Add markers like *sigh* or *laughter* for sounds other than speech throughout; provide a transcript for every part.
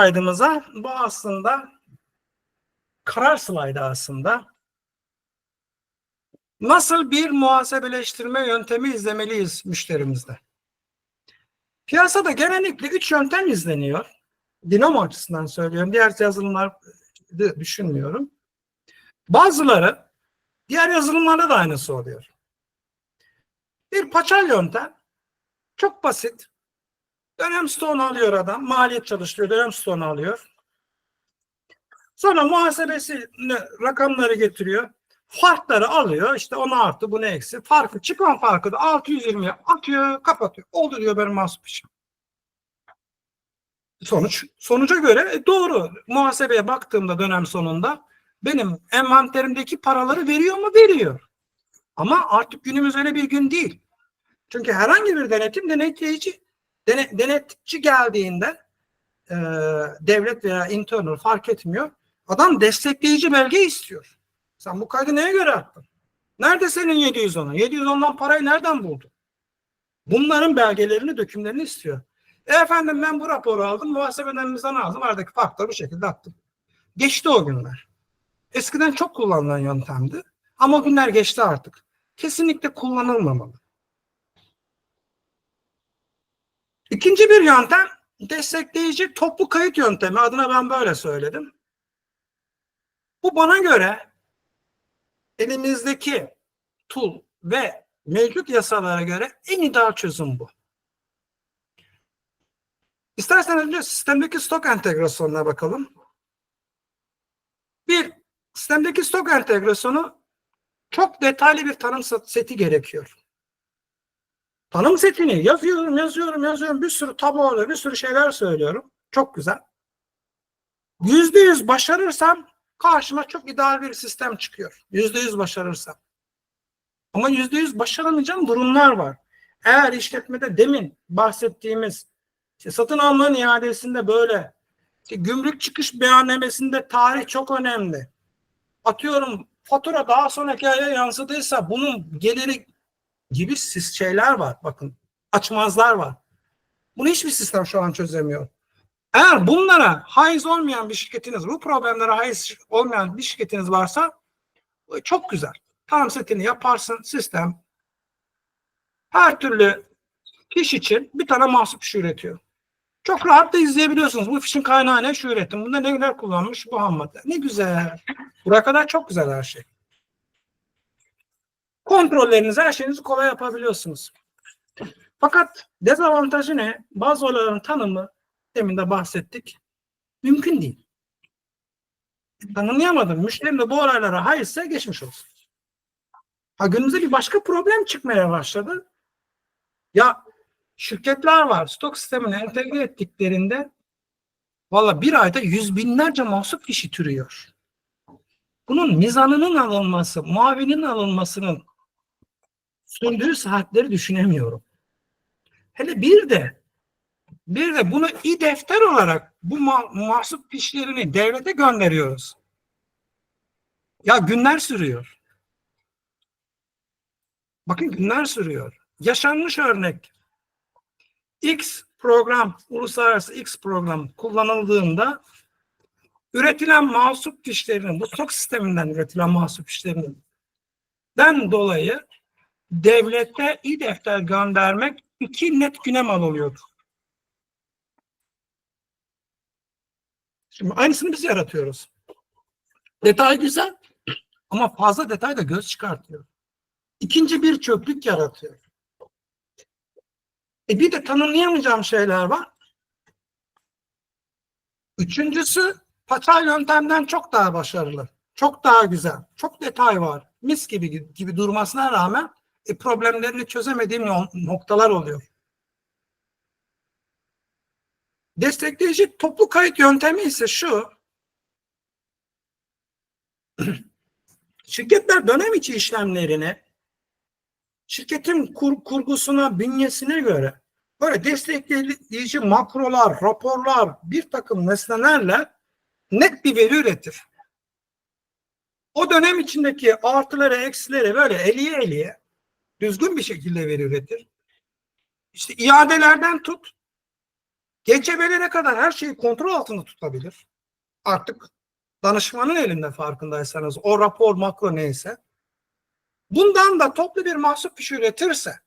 slaydımıza bu aslında karar slaydı aslında. Nasıl bir muhasebeleştirme yöntemi izlemeliyiz müşterimizde? Piyasada genellikle üç yöntem izleniyor. Dinamo açısından söylüyorum. Diğer yazılımlar düşünmüyorum. Bazıları diğer yazılımlarda da aynısı oluyor. Bir paçal yöntem çok basit. Dönem stone alıyor adam. Maliyet çalıştırıyor. Dönem stone alıyor. Sonra muhasebesi rakamları getiriyor. Farkları alıyor. İşte ona artı bu ne eksi. Farkı çıkan farkı da 620'ye atıyor kapatıyor. Oldu diyor benim mahsup işim. Sonuç, sonuca göre e, doğru. Muhasebeye baktığımda dönem sonunda benim envanterimdeki paraları veriyor mu? Veriyor. Ama artık günümüz öyle bir gün değil. Çünkü herhangi bir denetim denetleyici dene, denetçi geldiğinde e, devlet veya internal fark etmiyor. Adam destekleyici belge istiyor. Sen bu kaydı neye göre attın? Nerede senin 710'u? 710'dan parayı nereden buldun? Bunların belgelerini, dökümlerini istiyor. E efendim ben bu raporu aldım, muhasebeden mizan aldım, aradaki farkları bu şekilde attım. Geçti o günler. Eskiden çok kullanılan yöntemdi. Ama o günler geçti artık. Kesinlikle kullanılmamalı. İkinci bir yöntem destekleyici toplu kayıt yöntemi. Adına ben böyle söyledim. Bu bana göre elimizdeki tool ve mevcut yasalara göre en ideal çözüm bu. İsterseniz önce sistemdeki stok entegrasyonuna bakalım. Bir, sistemdeki stok entegrasyonu çok detaylı bir tanım seti gerekiyor. Tanım setini yazıyorum, yazıyorum, yazıyorum. Bir sürü tablolar, bir sürü şeyler söylüyorum. Çok güzel. Yüzde yüz başarırsam karşıma çok ideal bir sistem çıkıyor. Yüzde yüz başarırsam. Ama yüzde yüz başaramayacağım durumlar var. Eğer işletmede demin bahsettiğimiz işte satın almanın iadesinde böyle işte gümrük çıkış beyannamesinde tarih çok önemli. Atıyorum fatura daha sonraki aya yansıdıysa bunun geliri gibi şeyler var. Bakın açmazlar var. Bunu hiçbir sistem şu an çözemiyor. Eğer bunlara haiz olmayan bir şirketiniz, bu problemlere haiz olmayan bir şirketiniz varsa çok güzel. Tanım setini yaparsın sistem her türlü iş için bir tane mahsup işi üretiyor. Çok rahat da izleyebiliyorsunuz. Bu fişin kaynağı ne? Şu üretim. Bunda neler kullanmış? Bu ham madde. Ne güzel. Buraya kadar çok güzel her şey. Kontrollerinizi, her şeyinizi kolay yapabiliyorsunuz. Fakat dezavantajı ne? Bazı olayların tanımı demin de bahsettik. Mümkün değil. Tanımlayamadım. Müşterim de bu olaylara hayırsa geçmiş olsun. Ha günümüzde bir başka problem çıkmaya başladı. Ya şirketler var. Stok sistemine entegre ettiklerinde valla bir ayda yüz binlerce mahsup kişi türüyor. Bunun mizanının alınması, muavinin alınmasının sürdüğü saatleri düşünemiyorum. Hele bir de bir de bunu i-defter olarak bu ma mahsup fişlerini devlete gönderiyoruz. Ya günler sürüyor. Bakın günler sürüyor. Yaşanmış örnek. X program, uluslararası X program kullanıldığında üretilen mahsup fişlerinin, bu stok sisteminden üretilen mahsup fişlerinin den dolayı devlete i-defter göndermek iki net güne mal oluyordu. Şimdi aynısını biz yaratıyoruz. Detay güzel ama fazla detay da göz çıkartıyor. İkinci bir çöplük yaratıyor. E bir de tanımlayamayacağım şeyler var. Üçüncüsü paçal yöntemden çok daha başarılı. Çok daha güzel. Çok detay var. Mis gibi gibi durmasına rağmen problemlerini çözemediğim noktalar oluyor. Destekleyici toplu kayıt yöntemi ise şu. *clears throat* Şirketler dönem içi işlemlerini şirketin kur, kurgusuna, bünyesine göre böyle destekleyici makrolar, raporlar, bir takım nesnelerle net bir veri üretir. O dönem içindeki artıları, eksileri böyle eliye eliye düzgün bir şekilde veri üretir. İşte iadelerden tut, Gece belirlere kadar her şeyi kontrol altında tutabilir. Artık danışmanın elinde farkındaysanız o rapor makro neyse. Bundan da toplu bir mahsup fişi üretirse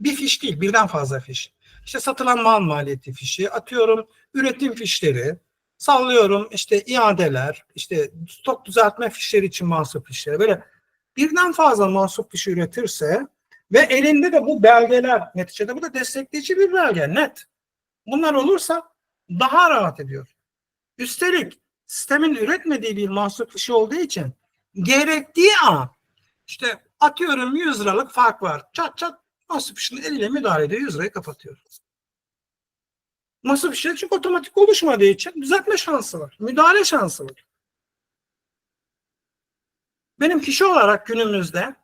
bir fiş değil birden fazla fiş. İşte satılan mal maliyeti fişi, atıyorum üretim fişleri, sallıyorum işte iadeler, işte stok düzeltme fişleri için mahsup fişleri böyle birden fazla mahsup fişi üretirse ve elinde de bu belgeler neticede bu da destekleyici bir belge net. Bunlar olursa daha rahat ediyor. Üstelik sistemin üretmediği bir mahsup fişi olduğu için gerektiği an işte atıyorum 100 liralık fark var. Çat çat mahsup fişini eliyle müdahale ediyor 100 lirayı kapatıyor. Mahsup fişi çünkü otomatik oluşmadığı için düzeltme şansı var. Müdahale şansı var. Benim kişi olarak günümüzde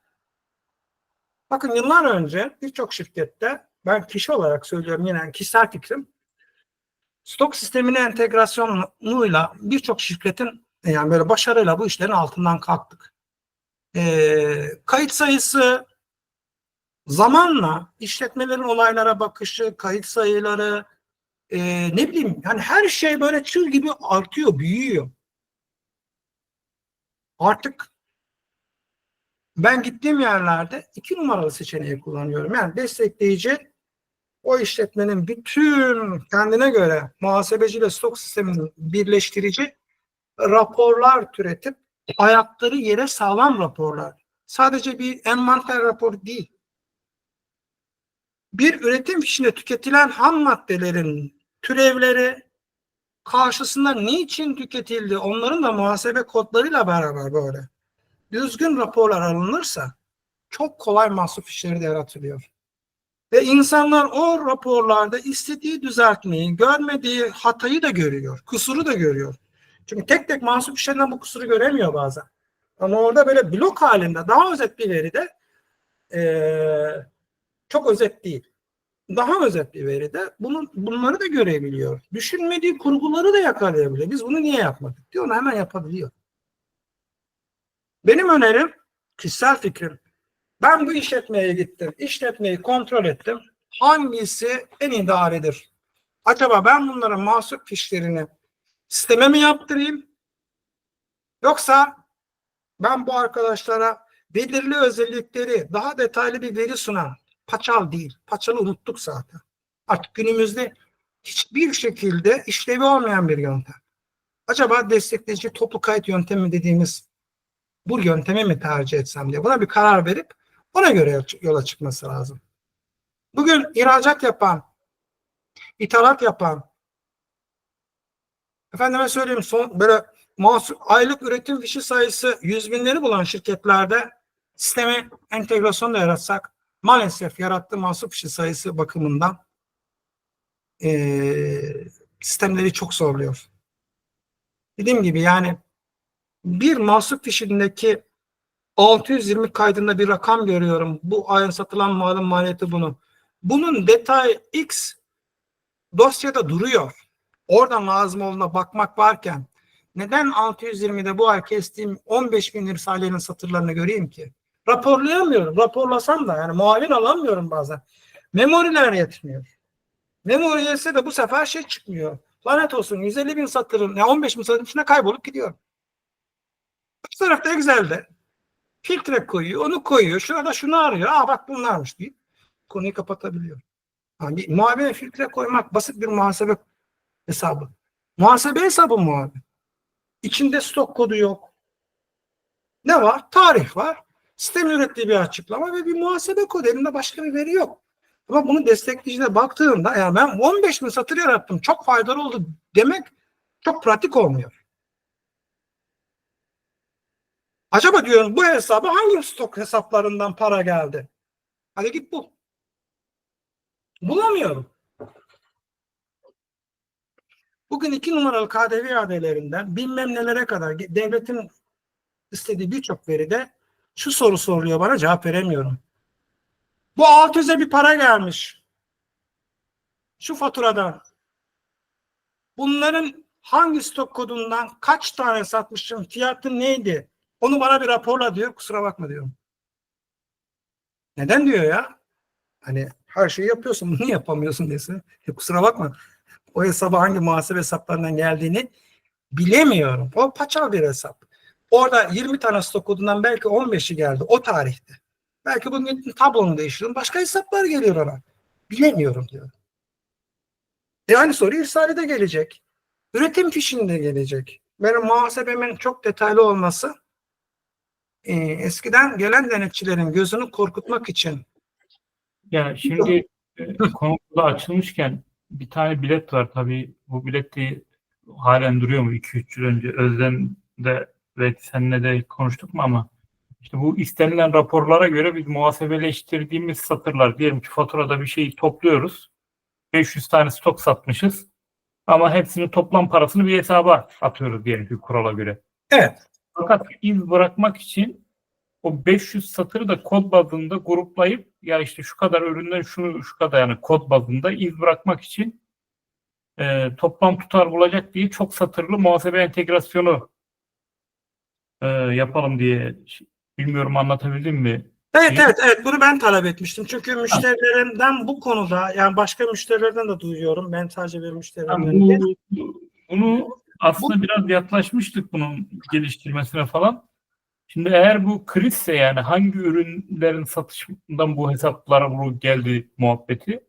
bakın yıllar önce birçok şirkette ben kişi olarak söylüyorum yine kişisel fikrim stok sistemine entegrasyonuyla birçok şirketin yani böyle başarıyla bu işlerin altından kalktık. Ee, kayıt sayısı zamanla işletmelerin olaylara bakışı, kayıt sayıları e, ne bileyim yani her şey böyle çığ gibi artıyor, büyüyor. Artık ben gittiğim yerlerde iki numaralı seçeneği kullanıyorum. Yani destekleyici o işletmenin bütün kendine göre muhasebeciyle stok sistemini birleştirici raporlar türetip ayakları yere sağlam raporlar. Sadece bir envanter raporu değil. Bir üretim fişinde tüketilen ham maddelerin türevleri karşısında niçin tüketildi onların da muhasebe kodlarıyla beraber böyle düzgün raporlar alınırsa çok kolay mahsup fişleri de yaratılıyor. Ve insanlar o raporlarda istediği düzeltmeyi, görmediği hatayı da görüyor, kusuru da görüyor. Çünkü tek tek mahsup işlerinden bu kusuru göremiyor bazen. Ama orada böyle blok halinde daha özet bir veride ee, çok özet değil. Daha özet bir veride bunu, bunları da görebiliyor. Düşünmediği kurguları da yakalayabiliyor. Biz bunu niye yapmadık diyor. Onu hemen yapabiliyor. Benim önerim, kişisel fikrim. Ben bu işletmeye gittim. işletmeyi kontrol ettim. Hangisi en idaredir? Acaba ben bunların mahsup fişlerini sisteme mi yaptırayım? Yoksa ben bu arkadaşlara belirli özellikleri daha detaylı bir veri sunan paçal değil. Paçalı unuttuk zaten. Artık günümüzde hiçbir şekilde işlevi olmayan bir yöntem. Acaba destekleyici toplu kayıt yöntemi dediğimiz bu yöntemi mi tercih etsem diye buna bir karar verip ona göre yola çıkması lazım. Bugün ihracat yapan, ithalat yapan, efendime söyleyeyim son böyle mahsul, aylık üretim fişi sayısı yüz binleri bulan şirketlerde sisteme entegrasyon da yaratsak maalesef yarattığı mahsul fişi sayısı bakımından e, sistemleri çok zorluyor. Dediğim gibi yani bir mahsup fişindeki 620 kaydında bir rakam görüyorum. Bu ayın satılan malın maliyeti bunu. Bunun detay X dosyada duruyor. Oradan lazım olduğuna bakmak varken neden 620'de bu ay kestiğim 15 bin irsaliyenin satırlarını göreyim ki? Raporlayamıyorum. Raporlasam da yani muavin alamıyorum bazen. Memoriler yetmiyor. Memori yetse de bu sefer şey çıkmıyor. Lanet olsun 150 bin satırın, ya 15 bin satırın içine kaybolup gidiyor. Bu tarafta Excel'de filtre koyuyor, onu koyuyor. Şurada şunu arıyor. Aa bak bunlarmış deyip konuyu kapatabiliyor. Yani muhabire filtre koymak basit bir muhasebe hesabı. Muhasebe hesabı muhabir. İçinde stok kodu yok. Ne var? Tarih var. Sistem ürettiği bir açıklama ve bir muhasebe kodu. Elinde başka bir veri yok. Ama bunu destekleyicide baktığında yani ben 15 bin satır yarattım çok faydalı oldu demek çok pratik olmuyor. Acaba diyorum bu hesabı hangi stok hesaplarından para geldi? Hadi git bul. Bulamıyorum. Bugün iki numaralı KDV iadelerinden bilmem nelere kadar devletin istediği birçok veride şu soru soruluyor bana cevap veremiyorum. Bu 600'e bir para gelmiş. Şu faturadan. Bunların hangi stok kodundan kaç tane satmışım, fiyatı neydi? Onu bana bir raporla diyor. Kusura bakma diyorum. Neden diyor ya? Hani her şeyi yapıyorsun. Bunu yapamıyorsun desin. E, kusura bakma. o hesaba hangi muhasebe hesaplarından geldiğini bilemiyorum. O paçal bir hesap. Orada 20 tane stok kodundan belki 15'i geldi o tarihte. Belki bugün tablonu değiştirdim. Başka hesaplar geliyor ona. Bilemiyorum diyor. E aynı soru irsalide gelecek. Üretim fişinde gelecek. Benim muhasebemin çok detaylı olması e, eskiden gelen denetçilerin gözünü korkutmak için Ya şimdi e, konu da açılmışken bir tane bilet var tabii. Bu bilet de halen duruyor mu 2-3 yıl önce? Özlem'de ve seninle de konuştuk mu ama işte bu istenilen raporlara göre biz muhasebeleştirdiğimiz satırlar diyelim ki faturada bir şeyi topluyoruz. 500 tane stok satmışız. Ama hepsinin toplam parasını bir hesaba atıyoruz diyelim ki kurala göre. evet Fakat iz bırakmak için o 500 satırı da kod bazında gruplayıp ya işte şu kadar üründen şunu şu kadar yani kod bazında iz bırakmak için e, toplam tutar bulacak diye çok satırlı muhasebe entegrasyonu e, yapalım diye bilmiyorum anlatabildim mi? Evet İyi. evet evet bunu ben talep etmiştim. Çünkü müşterilerimden bu konuda yani başka müşterilerden de duyuyorum. Ben sadece bir Yani müşterilerimden bu, bu- bunu aslında biraz yaklaşmıştık bunun geliştirmesine falan. Şimdi eğer bu krizse yani hangi ürünlerin satışından bu hesaplara bu geldi muhabbeti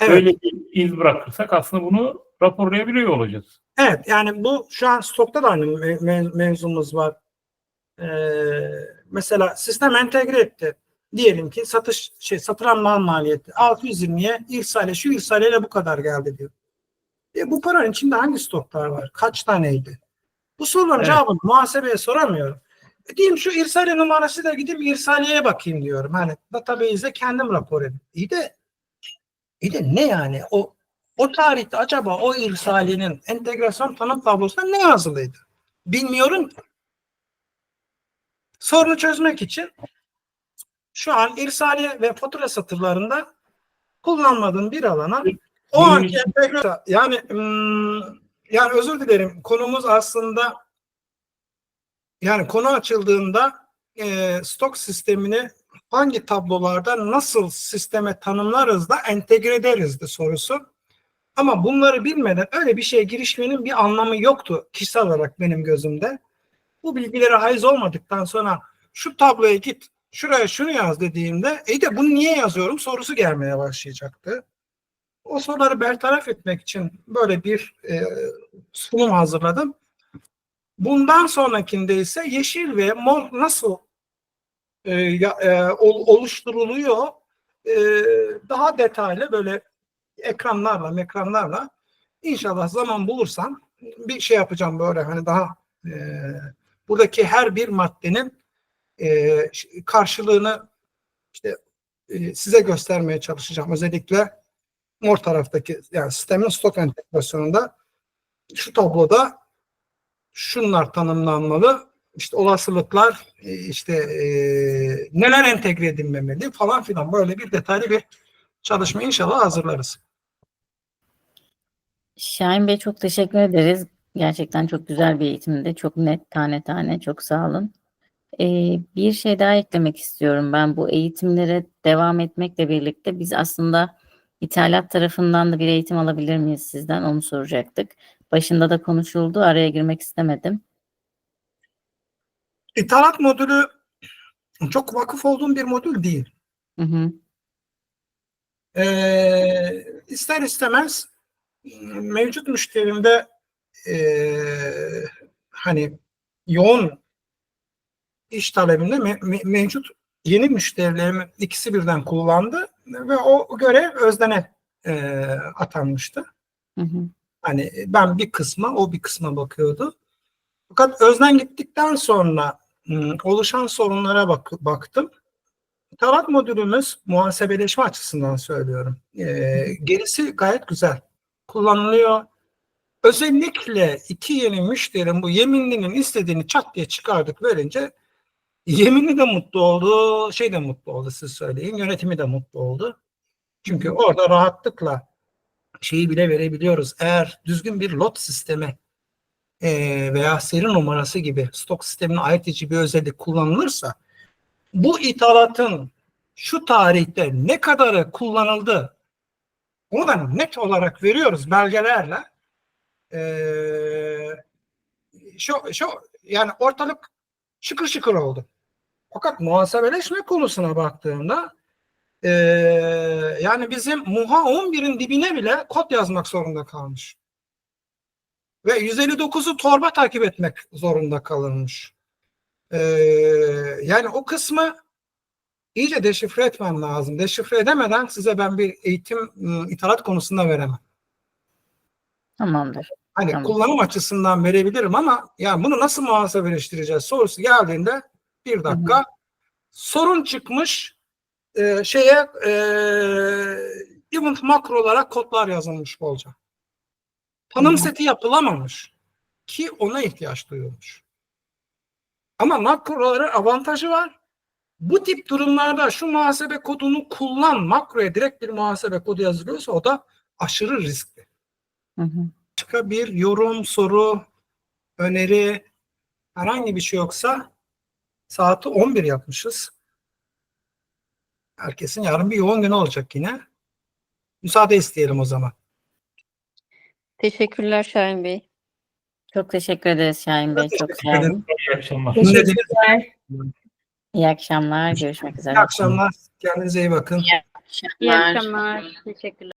Evet. öyle bir iz bırakırsak aslında bunu raporlayabiliyor olacağız. Evet yani bu şu an stokta da aynı me- me- mevzumuz var. Ee, mesela sistem entegre etti. Diyelim ki satış şey satılan mal maliyeti 620'ye irsale şu irsaleyle bu kadar geldi diyor. E, bu paranın içinde hangi stoklar var? Kaç taneydi? Bu soruların Evet. cevabını muhasebeye soramıyorum. E, diyeyim şu irsale numarası da gidip irsaleye bakayım diyorum. Hani database'e kendim rapor edeyim. İyi de iyi de ne yani? O o tarihte acaba o irsalenin entegrasyon tanım tablosunda ne yazılıydı? Bilmiyorum ki. Sorunu çözmek için şu an irsaliye ve fatura satırlarında kullanmadığım bir alana o Bunun anki için- entegrasyon yani yani özür dilerim konumuz aslında yani konu açıldığında e, stok sistemini hangi tablolarda nasıl sisteme tanımlarız da entegre ederiz de sorusu. Ama bunları bilmeden öyle bir şeye girişmenin bir anlamı yoktu kişisel olarak benim gözümde. Bu bilgilere haiz olmadıktan sonra şu tabloya git, şuraya şunu yaz dediğimde iyi de bunu niye yazıyorum sorusu gelmeye başlayacaktı. O soruları bertaraf etmek için böyle bir e, sunum hazırladım. Bundan sonrakinde ise yeşil ve mor nasıl e, e, ol- oluşturuluyor e, daha detaylı böyle ekranlarla ekranlarla inşallah zaman bulursam bir şey yapacağım böyle hani daha e, buradaki her bir maddenin e, karşılığını işte e, size göstermeye çalışacağım. Özellikle mor taraftaki yani sistemin stok entegrasyonunda şu tabloda şunlar tanımlanmalı. İşte olasılıklar e, işte e, neler entegre edilmemeli falan filan böyle bir detaylı bir çalışma inşallah hazırlarız. Şahin Bey çok teşekkür ederiz. Gerçekten çok güzel bir eğitimdi. Çok net, tane tane. Çok sağ olun. Ee, bir şey daha eklemek istiyorum. Ben bu eğitimlere devam etmekle birlikte biz aslında ithalat tarafından da bir eğitim alabilir miyiz sizden? Onu soracaktık. Başında da konuşuldu. Araya girmek istemedim. İthalat modülü çok vakıf olduğum bir modül değil. Hı hı. Ee, ister istemez mevcut müşterimde ee, hani yoğun iş talebinde me- me- mevcut yeni müşterilerim ikisi birden kullandı ve o görev Özden'e ee, atanmıştı. Hı hı. Hani ben bir kısma, o bir kısma bakıyordu. Fakat Özden gittikten sonra ım, oluşan sorunlara bak baktım. Talat modülümüz muhasebeleşme açısından söylüyorum. Ee, gerisi gayet güzel. Kullanılıyor. Özellikle iki yeni müşterim bu yeminlinin istediğini çat diye çıkardık verince yeminli de mutlu oldu, şey de mutlu oldu siz söyleyin. Yönetimi de mutlu oldu. Çünkü orada rahatlıkla şeyi bile verebiliyoruz. Eğer düzgün bir lot sistemi e, veya seri numarası gibi stok sistemine ait edici bir özellik kullanılırsa bu ithalatın şu tarihte ne kadarı kullanıldı Onu da net olarak veriyoruz belgelerle. Ee, şu, şu yani ortalık şıkır şıkır oldu. Fakat muhasebeleşme konusuna baktığımda ee, yani bizim MUHA 11'in dibine bile kod yazmak zorunda kalmış. Ve 159'u torba takip etmek zorunda kalınmış. Ee, yani o kısmı iyice deşifre etmem lazım. Deşifre edemeden size ben bir eğitim ıı, ithalat konusunda veremem. Tamamdır. Hani Tamam. kullanım açısından verebilirim ama yani bunu nasıl muhasebeleştireceğiz sorusu geldiğinde bir dakika sorun çıkmış e, şeye e, event makro olarak kodlar yazılmış bolca. Tanım Hı hı. seti yapılamamış ki ona ihtiyaç duyulmuş. Ama makroların avantajı var. Bu tip durumlarda şu muhasebe kodunu kullan makroya direkt bir muhasebe kodu yazılıyorsa o da aşırı riskli. Hı hı. Başka bir yorum, soru, öneri herhangi bir şey yoksa saati 11 yapmışız. Herkesin yarın bir yoğun günü olacak yine. Müsaade isteyelim o zaman. Teşekkürler Şahin Bey. Çok teşekkür ederiz Şahin Bey. Çok Teşekkür sağ ederim. olun. İyi akşamlar. Dedik? İyi akşamlar. Görüşmek üzere. İyi akşamlar. Kendinize iyi bakın. İyi akşamlar. Teşekkürler.